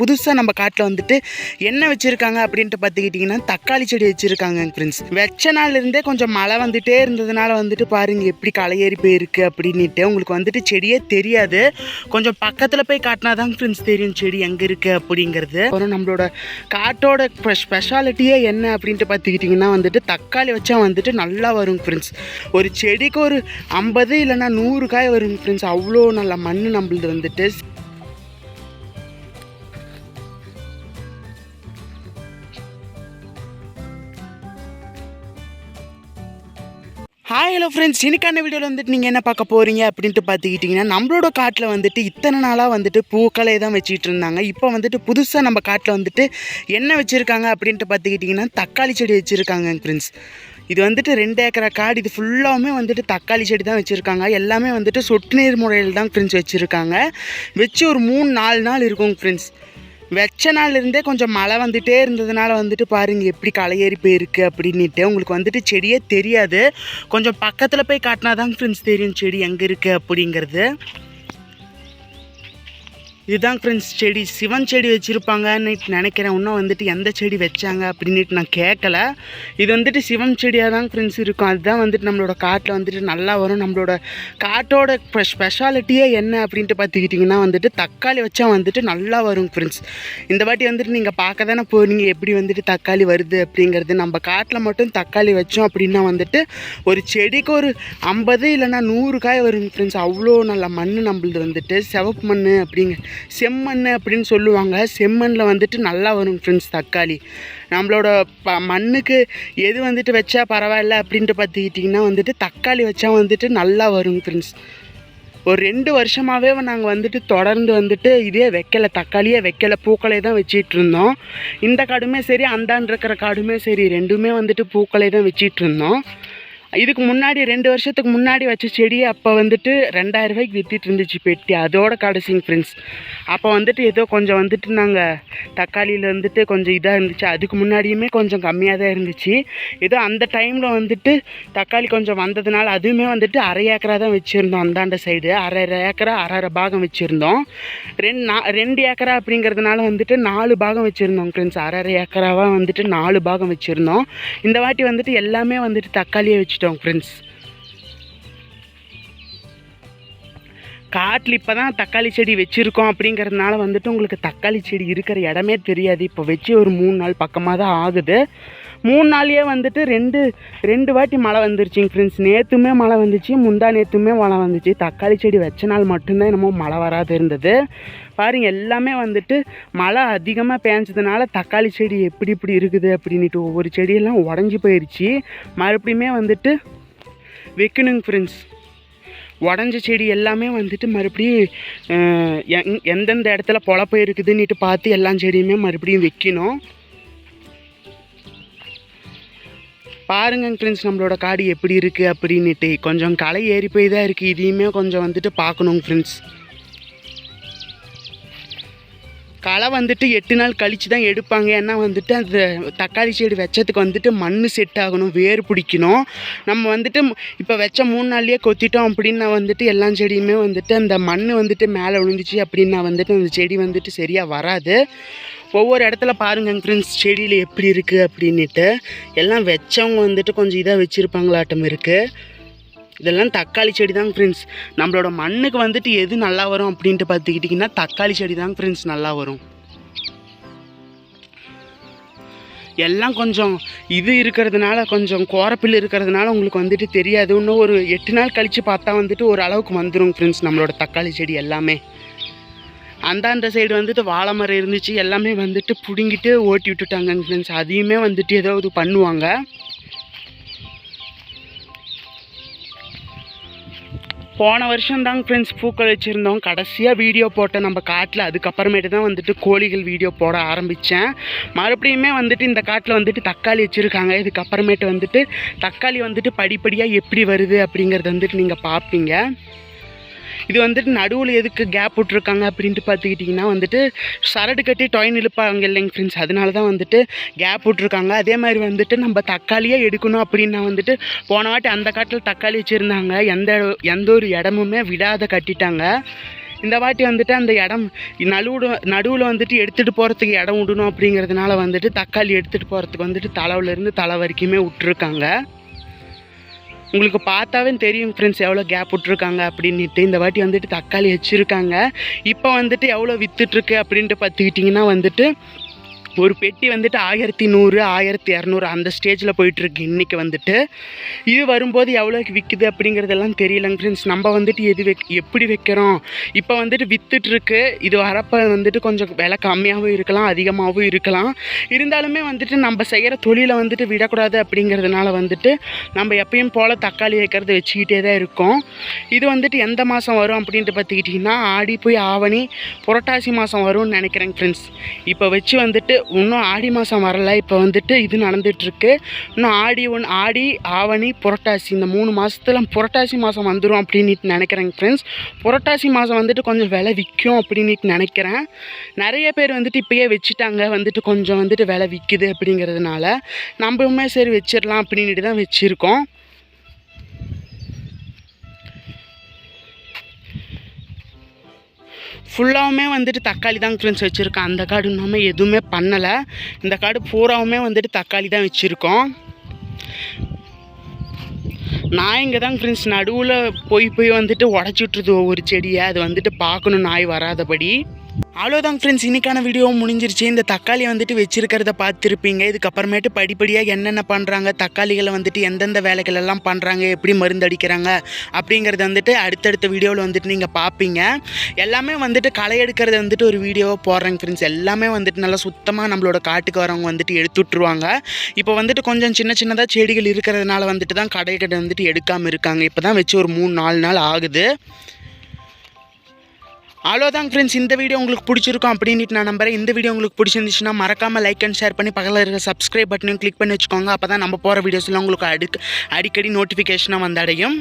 புதுசாக நம்ம காட்டில் வந்துட்டு என்ன வச்சுருக்காங்க அப்படின்ட்டு பார்த்துக்கிட்டிங்கன்னா தக்காளி செடி வச்சுருக்காங்க ஃப்ரெண்ட்ஸ் வெச்ச நாள்லேருந்தே கொஞ்சம் மழை வந்துட்டே இருந்ததுனால வந்துட்டு பாருங்க எப்படி களை போயிருக்கு அப்படின்ட்டு உங்களுக்கு வந்துட்டு செடியே தெரியாது. கொஞ்சம் பக்கத்தில் போய் காட்டினா தான் ஃப்ரெண்ட்ஸ் தெரியும் செடி எங்கே இருக்குது அப்படிங்கிறது. அப்புறம் நம்மளோட காட்டோட ஸ்பெஷாலிட்டியே என்ன அப்படின்ட்டு பார்த்துக்கிட்டிங்கன்னா வந்துட்டு தக்காளி வச்சா வந்துட்டு நல்லா வரும் ஃப்ரெண்ட்ஸ் ஒரு செடிக்கு ஒரு ஐம்பது இல்லைன்னா நூறு காய் வரும் ஃப்ரெண்ட்ஸ் அவ்வளோ நல்ல மண் நம்மளது வந்துட்டு. ஹலோ ஃப்ரெண்ட்ஸ் இன்னைக்கான வீடியோவில் வந்துட்டு நீங்கள் என்ன பார்க்க போகிறீங்க அப்படின்ட்டு பார்த்துக்கிட்டிங்கன்னா நம்மளோட காட்டில் வந்துட்டு இத்தனை நாளாக வந்துட்டு பூக்களை தான் வச்சுக்கிட்டு இருந்தாங்க. இப்போ வந்துட்டு புதுசாக நம்ம காட்டில் வந்துட்டு என்ன வச்சுருக்காங்க அப்படின்ட்டு பார்த்துக்கிட்டிங்கன்னா தக்காளி செடி வச்சுருக்காங்க ஃப்ரெண்ட்ஸ் இது வந்துட்டு ரெண்டு ஏக்கரா காடு. இது ஃபுல்லாகவுமே வந்துட்டு தக்காளி செடி தான் வச்சுருக்காங்க. எல்லாமே வந்துட்டு சொட்டு நீர் முறையில் தான் ஃப்ரெண்ட்ஸ் வச்சுருக்காங்க. வச்சு ஒரு மூணு நாலு நாள் இருக்கும் ஃப்ரெண்ட்ஸ் வெச்ச நாள்லேருந்தே கொஞ்சம் மழை வந்துட்டே இருந்ததுனால வந்துட்டு பாருங்க எப்படி களை போயிருக்கு அப்படின்ட்டு உங்களுக்கு வந்துட்டு செடியே தெரியாது. கொஞ்சம் பக்கத்தில் போய் காட்டினா தான் ஃப்ரெண்ட்ஸ் தெரியும் செடி எங்கே இருக்குது அப்படிங்கிறது. இதுதான் ஃப்ரெண்ட்ஸ் செடி. சிவன் செடி வச்சுருப்பாங்கன்னு நினைக்கிறேன். இன்னும் வந்துட்டு எந்த செடி வச்சாங்க அப்படின்ட்டு நான் கேட்கல. இது வந்துட்டு சிவன் செடியாக தான் ஃப்ரெண்ட்ஸ் இருக்கும். அதுதான் வந்துட்டு நம்மளோட காட்டில் வந்துட்டு நல்லா வரும். நம்மளோட காட்டோட ஸ்பெஷாலிட்டியே என்ன அப்படின்ட்டு பார்த்துக்கிட்டிங்கன்னா வந்துட்டு தக்காளி வச்சா வந்துட்டு நல்லா வரும் ஃப்ரெண்ட்ஸ் இந்த வாட்டி வந்துட்டு நீங்கள் பார்க்க தானே போகிறீங்க எப்படி வந்துட்டு தக்காளி வருது அப்படிங்கிறது. நம்ம காட்டில் மட்டும் தக்காளி வச்சோம் அப்படின்னா வந்துட்டு ஒரு செடிக்கு ஒரு ஐம்பது இல்லைன்னா நூறு காய் வரும் ஃப்ரெண்ட்ஸ் அவ்வளோ நல்ல மண் நம்மளது வந்துட்டு. சிவப்பு மண் அப்படிங்க செம்மண் அப்படின்னு சொல்லுவாங்க. செம்மண்ணில் வந்துட்டு நல்லா வரும் ஃப்ரெண்ட்ஸ் தக்காளி. நம்மளோட ப மண்ணுக்கு எது வந்துட்டு வச்சா பரவாயில்ல அப்படின்ட்டு பார்த்துக்கிட்டிங்கன்னா வந்துட்டு தக்காளி வச்சா வந்துட்டு நல்லா வரும் ஃப்ரெண்ட்ஸ் ஒரு ரெண்டு வருஷமாகவே நாங்கள் வந்துட்டு தொடர்ந்து வந்துட்டு இதே வைக்கலை தக்காளியே வைக்கலை பூக்களை தான் வச்சிட்டு இருந்தோம். இந்த காடுமே சரி அந்தாண்டு இருக்கிற காடுமே சரி ரெண்டுமே வந்துட்டு பூக்களை தான் வச்சிட்டு இருந்தோம். இதுக்கு முன்னாடி ரெண்டு வருஷத்துக்கு முன்னாடி வச்ச செடி அப்போ வந்துட்டு ரெண்டாயிரம் ரூபாய்க்கு விற்றுட்டு இருந்துச்சு பெட்டி. அதோட கடைசிங்க ஃப்ரெண்ட்ஸ் அப்போ வந்துட்டு ஏதோ கொஞ்சம் வந்துட்டு நாங்கள் தக்காளியில் வந்துட்டு கொஞ்சம் இதாக இருந்துச்சு. அதுக்கு முன்னாடியுமே கொஞ்சம் கம்மியாக தான் இருந்துச்சு. ஏதோ அந்த டைமில் வந்துட்டு தக்காளி கொஞ்சம் வந்ததுனால அதுவுமே வந்துட்டு அரை ஏக்கரா தான் வச்சுருந்தோம் அந்தாண்ட சைடு அரை அரை ஏக்கரா அரை அரை பாகம் வச்சுருந்தோம். ரெண்டு நா ரெண்டு ஏக்கரா அப்படிங்கிறதுனால வந்துட்டு நாலு பாகம் வச்சுருந்தோம் ஃப்ரெண்ட்ஸ் அரை அரை ஏக்கராவாக வந்துட்டு நாலு பாகம் வச்சுருந்தோம். இந்த வாட்டி வந்துட்டு எல்லாமே வந்துட்டு தக்காளியை வச்சு வச்சுட்டோம் ஃப்ரெண்ட்ஸ் காட்டில் இப்போ தான் தக்காளி செடி வச்சுருக்கோம் அப்படிங்கிறதுனால வந்துட்டு உங்களுக்கு தக்காளி செடி இருக்கிற இடமே தெரியாது. இப்போ வச்சு ஒரு மூணு நாள் பக்கமாக தான் ஆகுது. மூணு நாள்லேயே வந்துட்டு ரெண்டு ரெண்டு வாட்டி மழை வந்துருச்சுங்க ஃப்ரெண்ட்ஸ் நேற்றுமே மழை வந்துச்சு முந்தா நேற்றுமே மழை வந்துச்சு. தக்காளி செடி வச்ச நாள் மட்டும்தான் என்னமோ மழை வராது இருந்தது. பாருங்க எல்லாமே வந்துட்டு மழை அதிகமாக பேஞ்சதுனால தக்காளி செடி எப்படி இப்படி இருக்குது அப்படின்ட்டு ஒவ்வொரு செடியெல்லாம் உடஞ்சி போயிடுச்சு மறுபடியுமே வந்துட்டு வைக்கணுங்க ஃப்ரெண்ட்ஸ் உடஞ்ச செடி எல்லாமே வந்துட்டு மறுபடியும் எந்தெந்த இடத்துல பொழப்பு இருக்குதுன்னுட்டு பார்த்து எல்லா செடியுமே மறுபடியும் வைக்கணும். பாருங்க ஃப்ரெண்ட்ஸ் நம்மளோட காடு எப்படி இருக்குது அப்படின்னுட்டு. கொஞ்சம் களை ஏறி போய் தான் இருக்குது இதையுமே கொஞ்சம் வந்துட்டு பார்க்கணுங்க ஃப்ரெண்ட்ஸ் களை வந்துட்டு எட்டு நாள் கழித்து தான் எடுப்பாங்க. ஏன்னா வந்துட்டு அந்த தக்காளி செடி வச்சதுக்கு வந்துட்டு மண் செட் ஆகணும் வேர் பிடிக்கணும். நம்ம வந்துட்டு இப்போ வச்ச மூணு நாள்லேயே கொத்திட்டோம் அப்படின்னா வந்துட்டு எல்லா செடியுமே வந்துட்டு அந்த மண் வந்துட்டு மேலே விழுந்துச்சு அப்படின்னா வந்துட்டு அந்த செடி வந்துட்டு சரியாக வராது. ஒவ்வொரு இடத்துல பாருங்க ஃப்ரெண்ட்ஸ் செடியில் எப்படி இருக்குது அப்படின்னுட்டு. எல்லாம் வச்சவங்க வந்துட்டு கொஞ்சம் இதாக வச்சுருப்பாங்களாட்டம் இருக்குது இதெல்லாம் தக்காளி செடி தாங்க ஃப்ரெண்ட்ஸ் நம்மளோட மண்ணுக்கு வந்துட்டு எது நல்லா வரும் அப்படின்ட்டு பார்த்துக்கிட்டிங்கன்னா தக்காளி செடி தாங்க ஃப்ரெண்ட்ஸ் நல்லா வரும். எல்லாம் கொஞ்சம் இது இருக்கிறதுனால கொஞ்சம் கோரப்பில் இருக்கிறதுனால உங்களுக்கு வந்துட்டு தெரியாது. இன்னும் ஒரு எட்டு நாள் கழித்து பார்த்தா வந்துட்டு ஒரு அளவுக்கு வந்துடும் ஃப்ரெண்ட்ஸ் நம்மளோட தக்காளி செடி எல்லாமே. அந்தாண்ட சைடு வந்துட்டு வாழை மரம் இருந்துச்சு. எல்லாமே வந்துட்டு பிடுங்கிட்டு ஓட்டி விட்டுட்டாங்க ஃப்ரெண்ட்ஸ் அதையுமே வந்துட்டு ஏதாவது பண்ணுவாங்க. போன வருஷம் தாங்க ஃப்ரெண்ட்ஸ் பூக்கள் வச்சுருந்தோம். கடைசியாக வீடியோ போட்டேன். நம்ம காட்டில் அதுக்கப்புறமேட்டு தான் வந்துட்டு கோழிகள் வீடியோ போட ஆரம்பித்தேன் மறுபடியுமே வந்துட்டு இந்த காட்டில் வந்துட்டு தக்காளி வச்சுருக்காங்க. இதுக்கப்புறமேட்டு வந்துட்டு தக்காளி வந்துட்டு படிப்படியாக எப்படி வருது அப்படிங்கிறத வந்துட்டு நீங்கள் பார்ப்பீங்க இது வந்துட்டு நடுவில் எதுக்கு கேப் விட்ருக்காங்க அப்படின்ட்டு பார்த்துக்கிட்டிங்கன்னா வந்துட்டு சரடு கட்டி டொயின் இழுப்பாங்க இல்லைங்க ஃப்ரெண்ட்ஸ் அதனால தான் வந்துட்டு கேப் விட்ருக்காங்க அதே மாதிரி வந்துட்டு நம்ம தக்காளியே எடுக்கணும் அப்படின்னா வந்துட்டு போன வாட்டி அந்த காட்டில் தக்காளி வச்சுருந்தாங்க. எந்த எந்த ஒரு இடமுமே விடாத கட்டிட்டாங்க. இந்த வாட்டி வந்துட்டு அந்த இடம் நடுவில் நடுவில் வந்துட்டு எடுத்துகிட்டு போகிறதுக்கு இடம் விடணும் அப்படிங்கிறதுனால வந்துட்டு தக்காளி எடுத்துகிட்டு போகிறதுக்கு வந்துட்டு தலைவுலேருந்து தலை வரைக்குமே விட்டுருக்காங்க. உங்களுக்கு பார்த்தாவே தெரியும் ஃப்ரெண்ட்ஸ் எவ்வளோ கேப் விட்ருக்காங்க அப்படின்ட்டு இந்த வாட்டி வந்துட்டு தக்காளி வச்சுருக்காங்க. இப்போ வந்துட்டு எவ்வளோ விற்றுட்ருக்கு அப்படின்ட்டு பார்த்துக்கிட்டிங்கன்னா வந்துட்டு ஒரு பெட்டி வந்துட்டு ஆயிரத்தி நூறு ஆயிரத்தி இரநூறு அந்த ஸ்டேஜில் போயிட்டுருக்கு. இன்றைக்கி வந்துட்டு இது வரும்போது எவ்வளோக்கு விற்குது அப்படிங்கிறதெல்லாம் தெரியலங்க ஃப்ரெண்ட்ஸ் நம்ம வந்துட்டு எது வைக் எப்படி வைக்கிறோம்? இப்போ வந்துட்டு விற்றுட்ருக்கு இது வரப்போ வந்துட்டு கொஞ்சம் விலை கம்மியாகவும் இருக்கலாம் அதிகமாகவும் இருக்கலாம். இருந்தாலுமே வந்துட்டு நம்ம செய்கிற தொழிலை வந்துட்டு விடக்கூடாது அப்படிங்கிறதுனால வந்துட்டு நம்ம எப்பயும் போல் தக்காளி வைக்கிறத வச்சுக்கிட்டே தான் இருக்கோம். இது வந்துட்டு எந்த மாதம் வரும் அப்படின்ட்டு பார்த்துக்கிட்டிங்கன்னா ஆடி போய் ஆவணி புரட்டாசி மாதம் வரும்னு நினைக்கிறேங்க ஃப்ரெண்ட்ஸ் இப்போ வச்சு வந்துட்டு இன்னும் ஆடி மாதம் வரல இப்போ வந்துட்டு இது நடந்துகிட்ருக்கு இன்னும் ஆடி ஒன் ஆடி ஆவணி புரட்டாசி இந்த மூணு மாதத்துல புரட்டாசி மாதம் வந்துடும் அப்படின்ட்டு நினைக்கிறேங்க ஃப்ரெண்ட்ஸ் புரட்டாசி மாதம் வந்துட்டு கொஞ்சம் விலை விற்கும் அப்படின்ட்டு நினைக்கிறேன். நிறைய பேர் வந்துட்டு இப்போயே வச்சுட்டாங்க வந்துட்டு கொஞ்சம் வந்துட்டு விலை விற்குது அப்படிங்கிறதுனால. நம்மளுமே சரி வச்சிடலாம் அப்படின்ட்டு தான் வச்சுருக்கோம். ஃபுல்லாகவுமே வந்துட்டு தக்காளி தான் ஃப்ரெண்ட்ஸ் வச்சுருக்கேன் அந்த காடு இல்லாமல் எதுவுமே பண்ணலை. இந்த காடு பூராவுமே வந்துட்டு தக்காளி தான் வச்சுருக்கோம். நாய் இங்கே தான் ஃப்ரெண்ட்ஸ் நடுவில் போய் போய் வந்துட்டு உடச்சிட்ருது ஒவ்வொரு செடியை. அது வந்துட்டு பார்க்கணும் நாய் வராதபடி. அவ்வளோதான் ஃப்ரெண்ட்ஸ் இன்னைக்கான வீடியோ முடிஞ்சிருச்சு. இந்த தக்காளி வந்துட்டு வச்சிருக்கிறத பார்த்துருப்பீங்க. இதுக்கப்புறமேட்டு படிப்படியாக என்னென்ன பண்ணுறாங்க தக்காளிகளை வந்துட்டு எந்தெந்த வேலைகள் எல்லாம் பண்ணுறாங்க எப்படி மருந்து அடிக்கிறாங்க அப்படிங்கிறத வந்துட்டு அடுத்தடுத்த வீடியோவில் வந்துட்டு நீங்கள் பார்ப்பீங்க. எல்லாமே வந்துட்டு களை எடுக்கிறத வந்துட்டு ஒரு வீடியோவை போடுறேங்க ஃப்ரெண்ட்ஸ் எல்லாமே வந்துட்டு நல்லா சுத்தமாக நம்மளோட காட்டுக்கு வரவங்க வந்துட்டு எடுத்து விட்ருவாங்க இப்போ வந்துட்டு கொஞ்சம் சின்ன சின்னதாக செடிகள் இருக்கிறதுனால வந்துட்டு தான் கடைகளை வந்துட்டு எடுக்காமல் இருக்காங்க. இப்போ தான் வச்சு ஒரு மூணு நாலு நாள் ஆகுது. அவ்வளோதான் ஃப்ரெண்ட்ஸ் இந்த வீடியோ உங்களுக்கு பிடிச்சிருக்கும் அப்படின்ட்டு நான் நம்புறேன். இந்த வீடியோ உங்களுக்கு பிடிச்சிருந்துச்சுன்னா மறக்காமல் லைக் அண்ட் ஷேர் பண்ணி பக்கத்தில் இருக்க சப்ஸ்கிரைப் பட்டனையும் கிளிக் பண்ணி வச்சுக்கோங்க. அப்போ தான் நம்ம போகிற வீடியோஸ்லாம் உங்களுக்கு அடுக்கு அடிக்கடி நோட்டிஃபிகேஷனாக வந்தடையும்